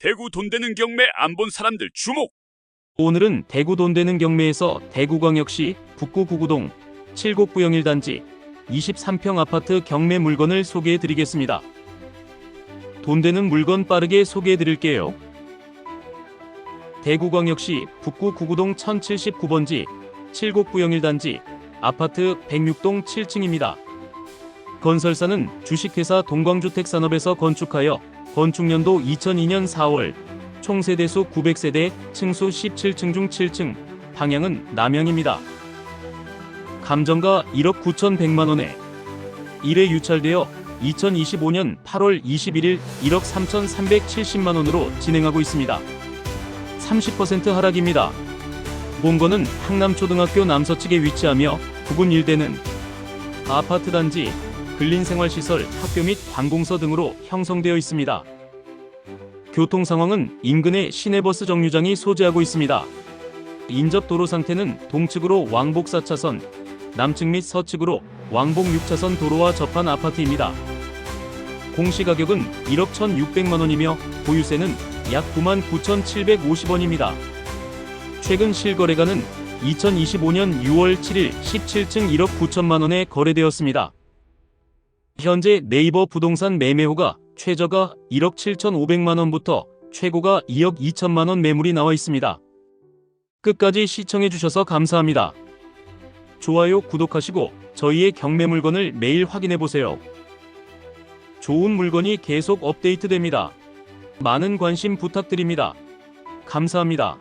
대구 돈 되는 경매 안 본 사람들 주목! 오늘은 대구 돈 되는 경매에서 대구광역시 북구 구구동 7곡구영 1단지 23평 아파트 경매 물건을 소개해 드리겠습니다. 돈 되는 물건 빠르게 소개해 드릴게요. 대구광역시 북구 구구동 1079번지 7곡구영 1단지 아파트 106동 7층입니다. 건설사는 주식회사 동광주택산업에서 건축하여 건축년도 2002년 4월 총 세대수 900세대, 층수 17층 중 7층, 방향은 남향입니다. 감정가 1억 9,100만 원에 1회 유찰되어 2025년 8월 21일 1억 3,370만 원으로 진행하고 있습니다. 30% 하락입니다. 본거는 항남초등학교 남서측에 위치하며 부근 일대는 아파트 단지, 근린생활시설, 학교 및 관공서 등으로 형성되어 있습니다. 교통 상황은 인근의 시내버스 정류장이 소재하고 있습니다. 인접 도로 상태는 동측으로 왕복 4차선, 남측 및 서측으로 왕복 6차선 도로와 접한 아파트입니다. 공시 가격은 1억 1,600만 원이며 보유세는 약 9만 9,750원입니다. 최근 실거래가는 2025년 6월 7일 17층 1억 9천만 원에 거래되었습니다. 현재 네이버 부동산 매매호가 최저가 1억 7,500만 원부터 최고가 2억 2천만 원 매물이 나와 있습니다. 끝까지 시청해 주셔서 감사합니다. 좋아요, 구독하시고 저희의 경매 물건을 매일 확인해 보세요. 좋은 물건이 계속 업데이트됩니다. 많은 관심 부탁드립니다. 감사합니다.